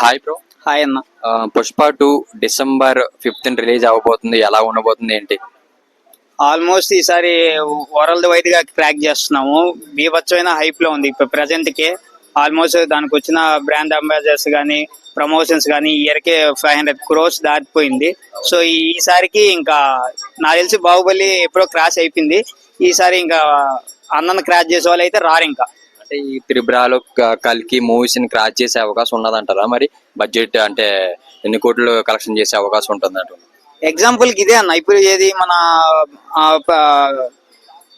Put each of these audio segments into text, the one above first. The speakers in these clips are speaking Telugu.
హాయ్ బ్రో హాయ్ అన్న. Pushpa two December fifth release అవ్వబోతుంది ఎలా ఉండబోతుంది ఏంటి? ఆల్మోస్ట్ ఈసారి వరల్డ్ వైడ్గా క్రాక్ చేస్తున్నాము. బీభత్సమైన హైప్లో ఉంది. ఇప్పుడు ప్రెసెంట్కి ఆల్మోస్ట్ దానికి వచ్చిన బ్రాండ్ అంబాసిడర్స్ కానీ ప్రమోషన్స్ కానీ ఇయర్ కే ఫైవ్ హండ్రెడ్ క్రోర్స్ దాటిపోయింది. సో ఈసారికి ఇంకా నాకు తెలిసి బాహుబలి ఎప్పుడో క్రాష్ అయిపోయింది. ఈసారి ఇంకా అన్నను క్రాష్ చేసే వాళ్ళు అయితే రారు ఇంకా. అంటే ఈ త్రిపురాలు కలికి మూవీస్ని క్రాచ్ చేసే అవకాశం ఉన్నదంటారా? మరి బడ్జెట్ అంటే ఎన్ని కోట్లు కలెక్షన్ చేసే అవకాశం ఉంటుంది అంట ఎగ్జాంపుల్కి ఇదే అన్న. ఇప్పుడు ఏది మన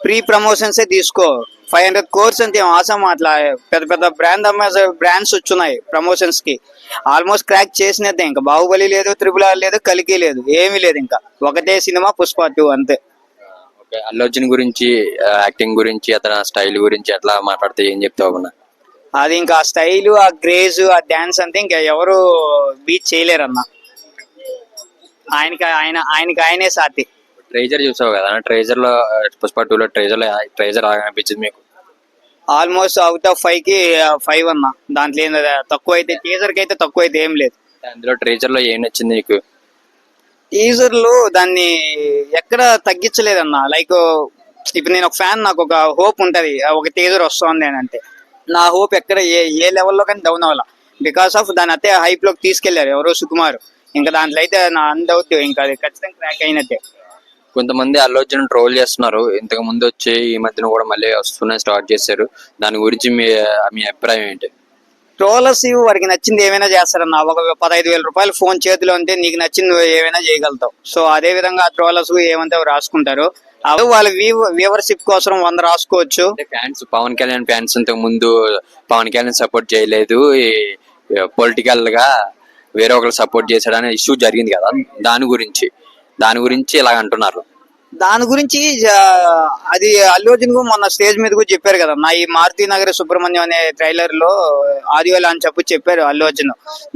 ప్రీ ప్రమోషన్స్ తీసుకో. ఫైవ్ హండ్రెడ్ కోర్స్ అంటే ఆసం అట్లా. పెద్ద పెద్ద బ్రాండ్ అంబాసిడర్ బ్రాండ్స్ వచ్చున్నాయి ప్రమోషన్స్కి. ఆల్మోస్ట్ క్రాక్ చేసినదే ఇంకా. బాహుబలి లేదు త్రిపుల లేదు కలికి లేదు. ఏమీ లేదు ఇంకా. ఒకటే సినిమా పుష్ప టూ అంతే. అల్లు అర్జున్ గురించి యాక్టింగ్ గురించి అతని స్టైల్ గురించి ఎట్లా మాట్లాడితే ఏం చెప్తావు అది ఇంకా ఆ స్టైల్ ఆ గ్రేజ్ ఆ డాన్స్ అంతే ఇంకా ఎవరు బీట్ చేయలేరు అన్న ఆయనకి ఆయన ఆయనకి ఆయనే సాటి. ట్రైజర్ చూసావు కదా ట్రైజర్లో పుష్ప టూ లో ట్రైజర్లో ట్రైజర్ అనిపించింది మీకు? ఆల్మోస్ట్ అవుట్ ఆఫ్ ఫైవ్కి ఫైవ్ అన్న దాంట్లో ఏం లేదు. తక్కువ అయితే టీజర్కి అయితే తక్కువ అయితే ఏం లేదు. అందులో ట్రైజర్లో ఏం నచ్చింది నీకు? టీజర్లో దాన్ని ఎక్కడ తగ్గించలేదన్న. లైక్ ఇప్పుడు నేను ఒక ఫ్యాన్ నాకు ఒక హోప్ ఉంటది. ఒక టీజర్ వస్తుంది అని అంటే. నా హోప్ ఎక్కడ ఏ ఏ లెవెల్లో కానీ డౌన్ అవ్వాల. బికాస్ ఆఫ్ దాని అయితే హైప్లోకి తీసుకెళ్ళారు ఎవరో సుకుమార్. ఇంకా దాంట్లో అయితే నా అన్డౌట్ ఇంకా అది ఖచ్చితంగా క్రాక్ అయినట్టే. కొంతమంది అల్లు అర్జున్ ట్రోల్ చేస్తున్నారు. ఇంతకు ముందు వచ్చి ఈ మధ్యన కూడా మళ్ళీ వస్తున్నాయి స్టార్ట్ చేశారు. దాని గురించి మీ మీ అభిప్రాయం ఏంటి? ట్రోలర్స్ వాడికి నచ్చింది ఏమైనా చేస్తారన్న? ఒక పదహైదు వేల రూపాయలు ఫోన్ చేతిలో ఉంటే నీకు నచ్చింది ఏమైనా చేయగలుగుతావు. సో అదే విధంగా ట్రోలర్స్ ఏమంటే రాసుకుంటారు. అవి వాళ్ళ వ్యూవర్షిప్ కోసం వంద రాసుకోవచ్చు. ఫ్యాన్స్ పవన్ కళ్యాణ్ ఫ్యాన్స్ ఇంతకు ముందు పవన్ కళ్యాణ్ సపోర్ట్ చేయలేదు. పొలిటికల్గా వేరే ఒకరు సపోర్ట్ చేశాడు అనే ఇష్యూ జరిగింది కదా. దాని గురించి దాని గురించి ఇలా అంటున్నారు. దాని గురించి అది అల్లు అర్జున్కు మొన్న స్టేజ్ మీద కూడా చెప్పారు కదా. నా ఈ మారుతి నగర సుబ్రహ్మణ్యం అనే ట్రైలర్లో ఆడియో అని చెప్పి చెప్పారు అల్లు అర్జున్.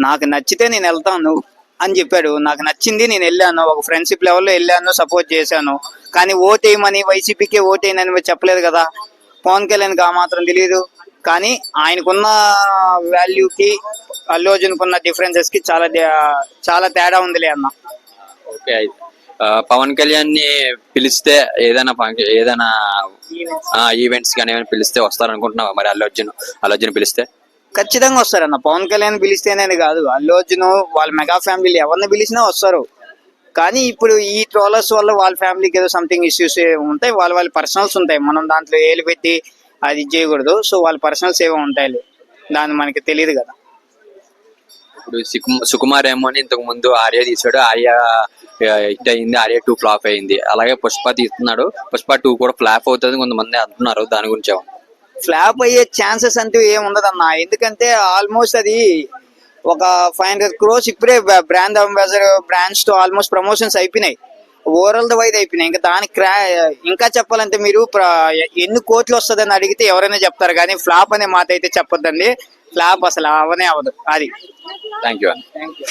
నాకు నచ్చితే నేను వెళ్తాను అని చెప్పాడు. నాకు నచ్చింది నేను వెళ్ళాను. ఒక ఫ్రెండ్షిప్ లెవెల్లో వెళ్ళాను సపోర్ట్ చేశాను. కానీ ఓటేయమని వైసీపీకి ఓటేయనని చెప్పలేదు కదా. పవన్ కళ్యాణ్కి ఆ మాత్రం తెలియదు కానీ ఆయనకున్న వాల్యూకి అల్లు అర్జున్కున్న డిఫరెన్సెస్కి డిఫరెన్సెస్కి చాలా చాలా తేడా ఉందిలే అన్న. ఓకే పవన్ కళ్యాణ్ని పిలిస్తే ఏదైనా ఏదైనా ఈవెంట్స్ కానీ ఏమైనా పిలిస్తే వస్తారనుకుంటున్నావా మరి అల్లు అర్జున్? అల్లు అర్జున్ పిలిస్తే? ఖచ్చితంగా వస్తారన్న. పవన్ కళ్యాణ్ పిలిస్తేనే కాదు. అల్లు అర్జున్ వాళ్ళ మెగా ఫ్యామిలీ ఎవరిని పిలిచినా వస్తారు. కానీ ఇప్పుడు ఈ ట్రోలర్స్ వల్ల వాళ్ళ ఫ్యామిలీకి ఏదో సంథింగ్ ఇష్యూస్ ఉంటాయి. వాళ్ళ వాళ్ళ పర్సనల్స్ ఉంటాయి. మనం దాంట్లో ఏలు పెట్టి అది చేయకూడదు. సో వాళ్ళ పర్సనల్స్ ఏవో ఉంటాయి దాని మనకి తెలియదు కదా. ఇప్పుడు సుకుమ- సుకుమార్ ఏమో అని ఇంతకు ముందు ఆర్య తీసాడు ఆర్య హిట్ అయింది ఆర్య టూ ఫ్లాప్ అయింది. అలాగే పుష్ప తీస్తున్నాడు. పుష్ప టూ కూడా ఫ్లాప్ అవుతుంది కొంతమంది అంటున్నారు. దాని గురించి? ఫ్లాప్ అయ్యే ఛాన్సెస్ అంటూ ఏం ఉండదన్న. ఎందుకంటే ఆల్మోస్ట్ అది ఒక ఫైవ్ హండ్రెడ్ క్రోస్ ఇప్పుడే బ్రాండ్ అంబాసిడర్ బ్రాండ్స్తో ఆల్మోస్ట్ ప్రమోషన్స్ అయిపోయినాయి. ఓవరాల్ వైడ్ అయిపోయినాయి. ఇంకా దానికి క్రా ఇంకా చెప్పాలంటే మీరు ఎన్ని కోట్లు వస్తుందని అడిగితే ఎవరైనా చెప్తారు. కానీ ఫ్లాప్ అనే మాట అయితే చెప్పొద్దండి. ఫ్లాప్ అసలు అవనే అవ్వదు. అది. Thank you thank you